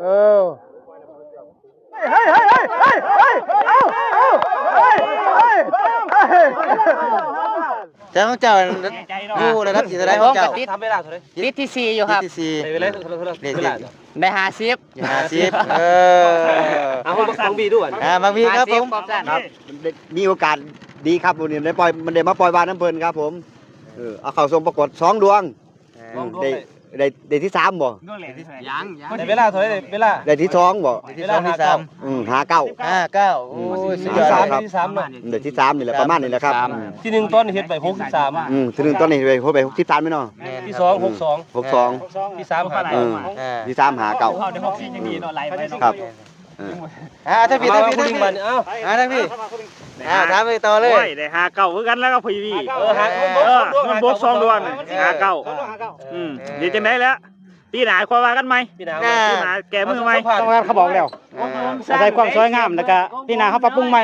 เออเฮ้ยเฮ้ยเฮ้ยเฮ้ยเอาเอาเฮ้ยเฮ้ยเฮ้ยแต่ของเจ้าดูระดับที่เท่าไหรของเจ้าทำเวลาเท่าไหร่ลิตที่สี่อยู่ครับที่สี่เวลาเท่าไหร่เท่ไหร่เด็กเวเด็ลากได้ห้าสิบห้าสิบเออเอาของบีด้วยอ่าบางพีครับผมครับมีโอกาสดีครับวันนี้ได้ปล่อยมันได้มาปล่อยบ้านน้ำเพลินครับผมเออเอาเข้าทรงประกวดสองดวงสองดวงได้ ได้ได้ที่สามบ่ยังยังเวลาเท่าไหร่เวลาได้ที่สองบ่ที่สองที่สามอืมหาเก้าห้าเก้าโอ้ยสุดยอดสามเลยครับที่สามเนาะได้ที่สามนี่แหละประมาณนี้แหละครับที่หนึ่งต้นเฮ็ดไปหกสิบสามอืมทีหนึงตอนนี้ไปพบไปหกสิบสามไหมเนาะที่สองหกสองหกสองที่สามหาเอออ่าที่สามหาเก้าครับอ่าท่านพี่เอาท่านพี่ผู้ท่านหญิงพี่มาเอ้าอ่าท่า นพี่อ่าถามไปต่อเลย โอ้ยได้หาเก่าคือกันแล้วก็พีวีเออหาเออมันบกสองดวงหาเก่าอืมดีจังได้แล้วปีหนาคอยว่ากันไหมพี่นาวปีหนาแกมือไหมต้องการเขาบอกแล้วอ่าอาศัยความสวยงามแล้วก็พี่นาเขาปรับปรุงใหม่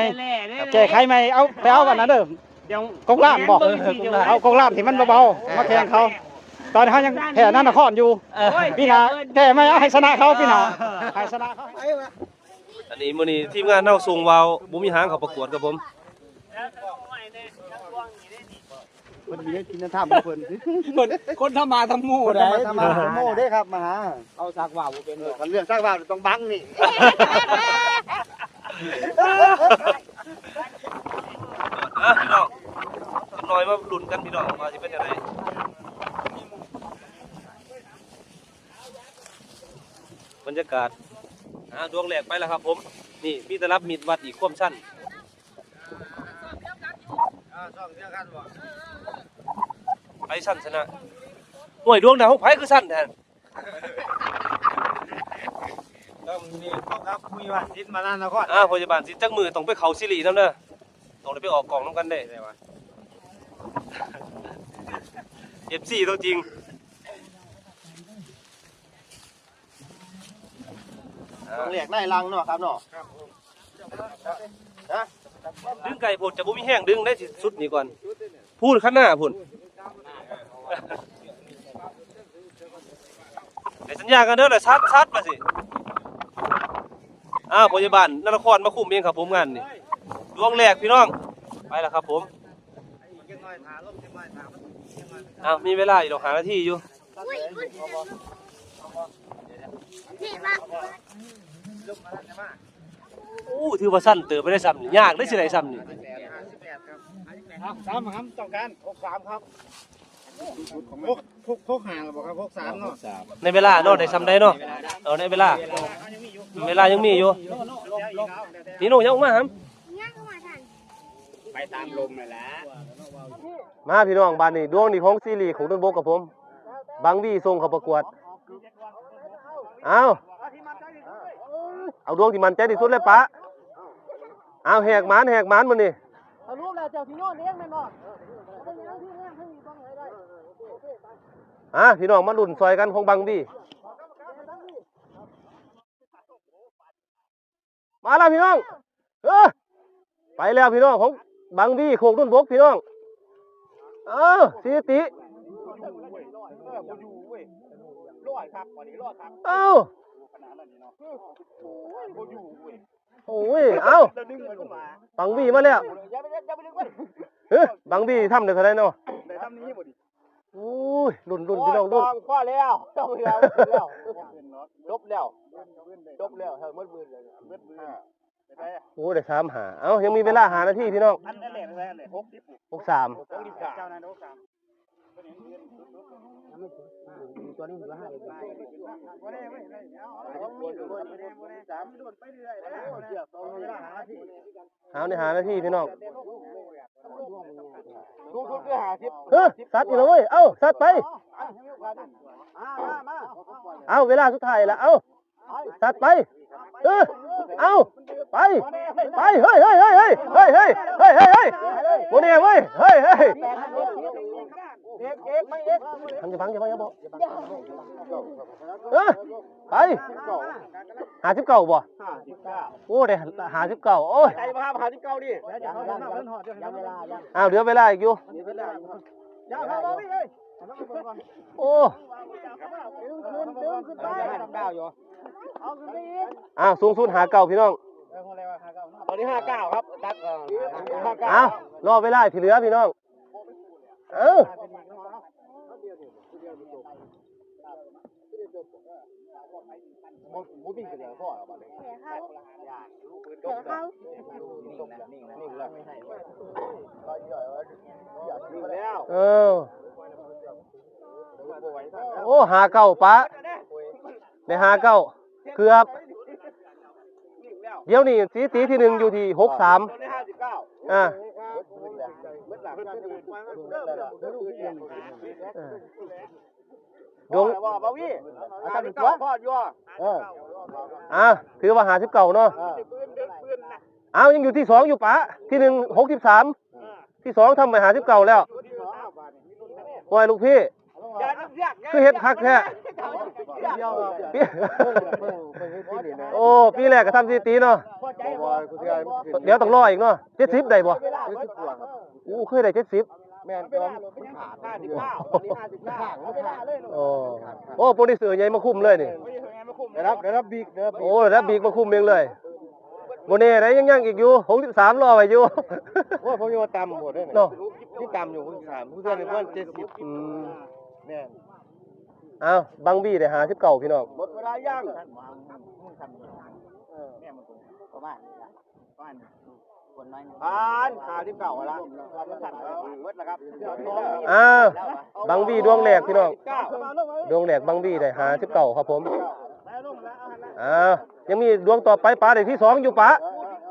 แก้ไขใหม่เอาไปเอากันนะเด้อเดี๋ยวกงล่ามบอกเอากงล่ามที่มันเบาๆมาแข่งเขา ตอนนี้เขายังแพ้นั่นนครอยู่ พี่นาแก้ไม่เอาให้ชนะเขาพี่นาให้ชนะเขา อันนี้มื้อนี้ทีมงานเฮาส่งวาวบ่มีหางเขาประกวดครับผมคนมีกินน้ำท่ามันเพิ่นคนคนทำมาทำหมู่คนได้มาทำมาหาโม่ได้ครับมาหาเอาสักว่าวเป็นเออคันเรื่องสร้างบ้านต้องบังนี่อะพี่น้องกันหน่อยมาลุ้นกันพี่น้องว่าสิเป็นจังไดบรรยากาศ อ่าดวงแรกไปแล้วครับผม นี่มีแต่รับมีดวัดอีกความสั้นไปสั้นชนะหน่วยดวงดาวของไผคือสั้นแทนครับมีว่าทิศมานั่นนครอ่าพยาบาลสิจักมือต้องไปเขาสิริน้ำเด้อต้องได้ไปออกกล่องน้ำกันได้เอฟซีตัวจริง ต้องเรียกนายลังเนาะครับเนาะดึงไก่ผุดจะบุมีแห้งดึงได้ที่สุดนี่ก่อน พูดข้างหน้าพุ่นไอ้สัญญากันเด้อเลยซัดซัดมาสิอ้าวพยาบาลนครมาคุมเองครับผมงานนี่ดวงแรกพี่น้อง ไปแล้วครับผมอ้าวมีเวลาอีกดอกหานาทีอยู่ อู้ถือว่าสั้นเติบไม่ได้ซ้ำนี่ยากได้สิได้ซ้ำนี่สามครับต้องการหกสามครับพกพกพกห่างบอกครับพกสามเนาะในเวลาเนาะได้ซ้ำได้เนาะเอาในเวลา เวลายังมีอยู่นี่หนูยังออกมาครับไปตามลมเลยแหละมาพี่น้องบ้านนี้ดวงนี่ของซีรีส์ของต้นบกกับผมบางวีส่งเขาประกวด เอา เอาดวงที่มันใจที่สุดเลยปะเอาแหกหมานแหกหมานมันนี่เอารูปแล้วเจ้าที่โน่นเลี้ยงแม่นบ่เป็นยังที่เลี้ยงที่ต้องให้ได้อะพี่น้องมาลุ่นซอยกันของบางวีมาแล้วพี่น้องเออไปแล้วพี่น้องของบางวีโคกต้นบกพี่น้องเออสีติร้อยครับวันนี้ร้อยครับเอ้า โอ้ย เอ้าจะดึงมันมาบังบีมาแล้วอย่าไปอย่าไปดึงมันเฮ้ยบังบีทำได้เท่าไหรเนาะในทำนี้บ่ดิโอ้ยรุ่นรุ่นพี่น้องรุ่นพ่อแล้วต้องแล้วแล้วจบแล้วจบแล้วเฮ้ยมืดมืดเลยมืดมืดโอ้ได้สามหา เอ้ายังมีเวลาหานาทีพี่น้องอันนั้นแหละนั่นแหละหกสิบหกสาม หกสิบเจ้านั้นหกสามตัวนี้เหลือห้าเลยวันนี้ไม่ได้เอาเอาสามโดนไปเรื่อยแล้วเดี๋ยวต้องเวลาหาที่หาในหานาทีพี่น้องทุกทุกคือหาสิบเฮ้ยสัตว์อีกแล้วเว้ย เอ้าสัตว์ไปมามาเอ้าเวลาสุดท้ายละเอ้าสัตว์ไป เออเอ้าไป ไปเฮ้ยเฮ้ยเฮ้ยเฮ้ยเฮ้ยเฮ้ยเฮ้ยเฮ้ยเฮ้ยโมเน่เว้ย เฮ้ยเฮ้ยเอ็ กเอ็กไม่เอ็กทำจะฟังจะฟังจะบอกเออไปหาสิบเก่าบ่ห้าสิบเก้าโอ้ได้หาสิบเก่าโอ้ยใจมาหาสิบเก้าดิยังยังยังเวลายังอ้าวเหลือเวลาอีกอยู่เวลายังมาบอกพี่เลยโอ้ดึงขึ้นดึงขึ้นไปเก้าอยู่อ้าวสูงสุดหาเก่าพี่น้องตอนนี้ห้าเก้าครับตักเออห้าเก้าอ้าวรอเวลาที่เหลือพี่น้องเอ้ามูปิ้งกันอย่างพ่อเอาไปเลยแล้วเออโอ้หาเก่าปะในหาเก่าเกือบ เดี๋ยวนี้สีตีที่หนึ่งอยู่ที่หกสามอนนี้ห้าอ่า ดวงว่าบ่าวี่ห้าสิบเก้าพ่ออยู่อะอ่าถือว่าหาสิบเก่าเนาะเอายังอยู่ที่สองอยู่ปะที่หนึ่งหกสิบสามที่สองทำไปหาสิบเก่าแล้ววายลูกพี่คือเฮ็ดคักแท้ปีโอ้ปีแรกก็ทำสีตีเนาะเดี๋ยวต้องรออีกเนาะเจ็ดสิบได้บ่อู้เคยได้เจ็ดสิบ แม่นก็ห้าสิบเก้าตอนนี้ห้าสิบเก้าเอาเวลาเลยโอ้โอ้โปรดิวเซอร์ใหญ่มาคุมเลยนี่ได้รับได้รับบิ๊กได้รับโอ้แล้วบีกมาคุมเองเลยโมเน่ไหนยังยังอีกอยู่หกสิบสามรอไว้อยู่โอ้ผมอยู่ต่ำหมดเลยเนาะที่ต่ำอยู่คุณสามผู้เพื่อนเพื่อนเจ็ดสิบอืมแม่นอ้าวบังบี้ได้หาสิบเก่าพี่น้องหมดเวลาย่าง ผ่านหาที่เก่าแล้วเมื่อนะครับอ้าวบังบี้ดวงแหลกพี่น้องเก้าดวงแหลกบังบี้ได้หาสิบเก่าครับผมอ้าวยังมีดวงต่อไปปลาได้ที่สองอยู่ปะ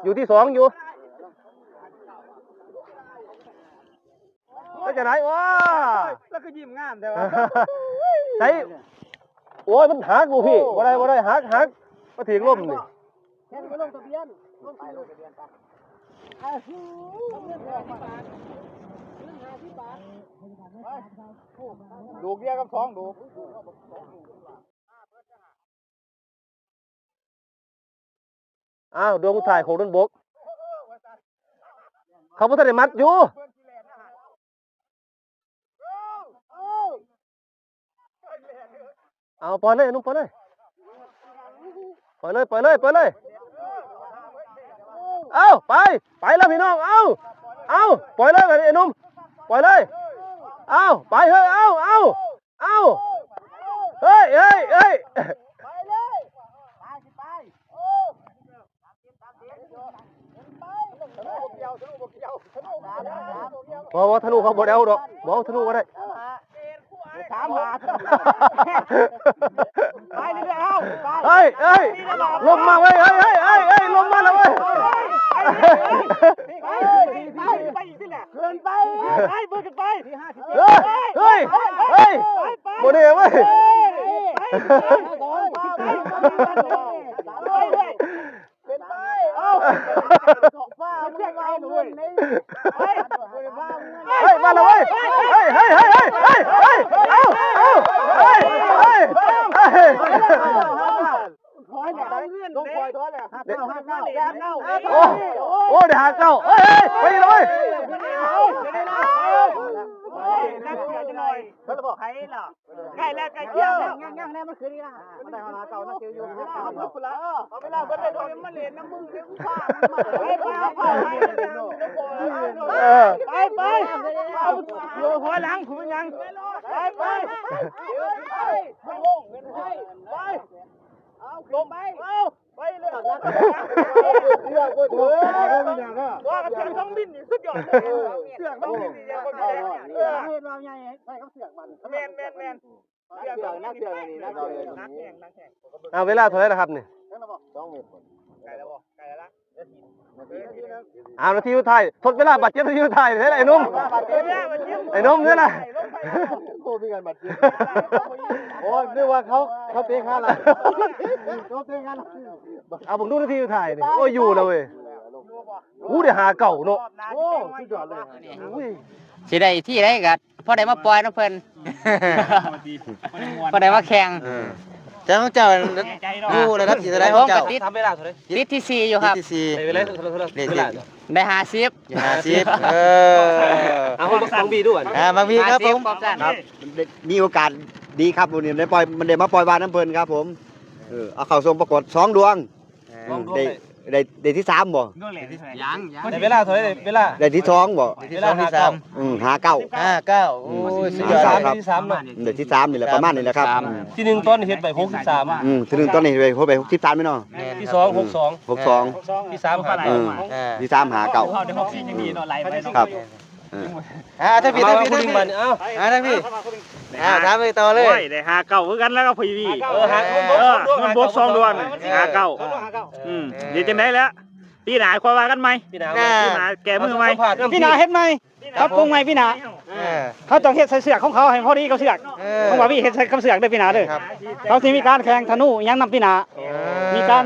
อยู่ที่สองอยู่ก็จะไหนว้าแล้วก็ยิ้มงามแต่ว่าใช้โอ้ยมันหักลูกพี่บ่ได้บ่ได้หักหักมาถึงล่มนี่ ดูเบี้ยกับท้องดูอ้าวดวงถ่ายของดนบก เขาพุทธได้มัดอยู่เอาปล่อยเลยนุ่มปล่อยเลยปล่อยเลยปล่อยเลยปล่อยเลย เอาไปไปแล้วพี่น้องเอาเอาปล่อยเลยไอ้นุ่มปล่อยเลยเอาไปเฮ้ยเอาเอาเอาเฮ้ยเฮ้ยเฮ้ยบอกว่าธนูเขาบ่ได้เอาดอกบอกว่าธนูก็ได้สามหาไปเรื่อยๆเอาไปเฮ้ยเฮ้ยลมมาเว้ยเฮ้ยเฮ้ยเฮ้ยเฮ้ยลมมาแล้วเว้ย ไปไปไปอีกที่แหละเกินไปไปเบิกกันไปที่ห้าสิบเฮ้ยเฮ้ยเฮ้ยโมเดลเว้ยเฮ้ยมาแล้วเว้ยเฮ้ยเฮ้ยเฮ้ยเฮ้ยเฮ้ยเฮ้ยเอาเอาเฮ้ยเฮ้ยเฮ้ย ต้องคอยถอยเลยห้าเก้าห้าเก้าแก้มเก้า โอ้ โอ้เดี๋ยวหาเก้าเฮ้ยเฮ้ยไปเลยนักเสียจะหน่อยเขาจะบอกใครล่ะใกล้แล้วใกล้เที่ยวแล้วงั้งงั้งแน่มันคือนี่ล่ะมันได้มาเก่านักเสียอยู่เอาเวลาเอาเวลาเบิ้ลเลยมันเล่นน้ำมึงเลี้ยงฟ้าไปไปไปเออไปไปอยู่หัวหลังคุณยังไปไปไปลงไปไปเอาลงไปเอาไปเลย เสือกเสือกว่ากันเสือกต้องบินนี่สุดยอดเสือกต้องบินนี่ยังคนแก่เสือกเห็นเราไงใช่เขาเสือกมันแมนแมนแมนเสือกนักเสือกนี่นักเสือกนักแข่งนักแข่งเอาเวลาเท่าไหร่ละครับเนี่ยสองเมตรไก่แล้วบอกไก่แล้วละ เอานาทีสุดท้ายทดเวลาบัตรเจ็บนาทีสุดท้ายเฮ้ยไอ้นุ่มไอ้นุ่มเนี่ยนะโอ้มีการบัตรโอ้นึกว่าเขาเขาเตะขาละเขาเตะขาละเอาผมดูนาทีสุดท้ายนี่โอ้ยอยู่แล้วเว้ยอู้เดี๋ยวหาเก่าเนาะโอ้สุดยอดเลยอุ้ยสิได้ที่ได้กัพอได้มาปล่อยน้ำเพิ่นพอได้มาแข่งเออ แต่ของเจ้าผู้ระดับที่เท่าไหรของเจ้าติดทำเวลาเท่าไหร่ติดที่สี่อยู่ครับที่สี่เวลาเท่าไหร่เท่าไหร่เด็ดเวเด็ลาดได้ห้าสิบอย่าหาซิบเออเอาผมบังบีด้วยอ่าบางทีครับผม50กอบสั้นครับมีโอกาสดีครับวันนี้ได้ปล่อยมันได้มาปล่อยวานน้ำเพลินครับผมเออเอาเข้าทรงประกวดสองดวงลองดูได้ ได้ได้ที่สามบ่ยังยังได้เวลาเท่าไหร่เวลาได้ที่สองบ่เวลาหาเก้าอืมหาเก้าห้าเก้าโอ้ยสุดยที่อดสามครับที่สามเนาะได้ที่สามนี่แหละประมาณนี้แหละครับที่หนึ่งต้นเฮ็ดไปหกสิบสามอืมทีหนึงตอนนี้ไปพบไปหกสิบสามไหมเนาะที่สองหกสองหกสองที่สามหาเอเก้าอที่สามหาเก้าเอาเดี๋ยวหกสี่ยังดีเนาะไหลไปเนาะครับ อ่าถ้าพี่มาถ้าว่าพี่คุณถ้าลิงพี่มาเนี่ยเอ้าอ่าถ้าพี่อ่าถามไปต่อเลยโอ้ยได้หาเก่าคือกันแล้วก็พีวีเออหาเออมันบดสองดวงน่ะหาเก่าอืมเดี๋ยวจังไดแล้วพี่หนาควาว่ากันไหมพี่หนาวพี่หนาแกมือไหมสัมภาษณ์เรื่องพี่หนาเฮ็ดไหมครับปรุงไหมพี่หนาเออเขาต้องเฮ็ดใส่เสือกของเขาให้พอดีกับเสือกเออของว่าพี่เฮ็ดใส่กับเสือกเด้อพี่หนาเด้อครับเขาสิมีการแข่งธนูอิหยังนำพี่หนามีการ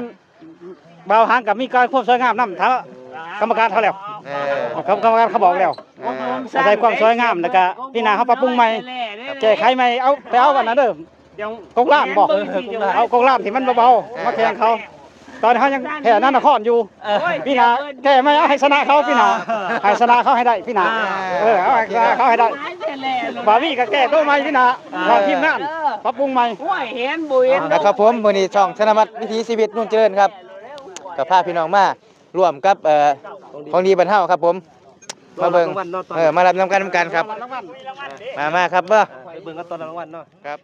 เบาหางกับมีการควบสวยงามนำถ้ากรรมการเขาแล้วเออครับกรรมการเขาบอกแล้วเอออาศัยความสวยงามแล้วก็พี่หนาเขาปรับปรุงใหม่แก้ไขใหม่เอาไปเอากันนะเด้อกงล้านบอกเอากงล้านที่มันเบาๆมาแข่งเขา ตอนเขายังแพ้นันนครอยู่พี่หนาแก้ไม่เอาให้ชนะเขาพี่หนาให้ชนะเขาให้ได้พี่หนาเออเอาให้ชนะเขาให้ได้บาวี่ก็แก้ตัวใหม่พี่หนาทางทีมงานปรับปรุงใหม่นะครับผมมื้อนี้ช่องธนวัฒน์วิถีชีวิตนุ่นเจริญครับกับพาพี่น้องมาร่วมกับเอ่อของดีบรรเทาครับผม มาเบิ่งเออมารับนำกันนำกันครับ มามาครับเบ้อไปเบิ่งกันตอนรางวัลเนาะ ครับ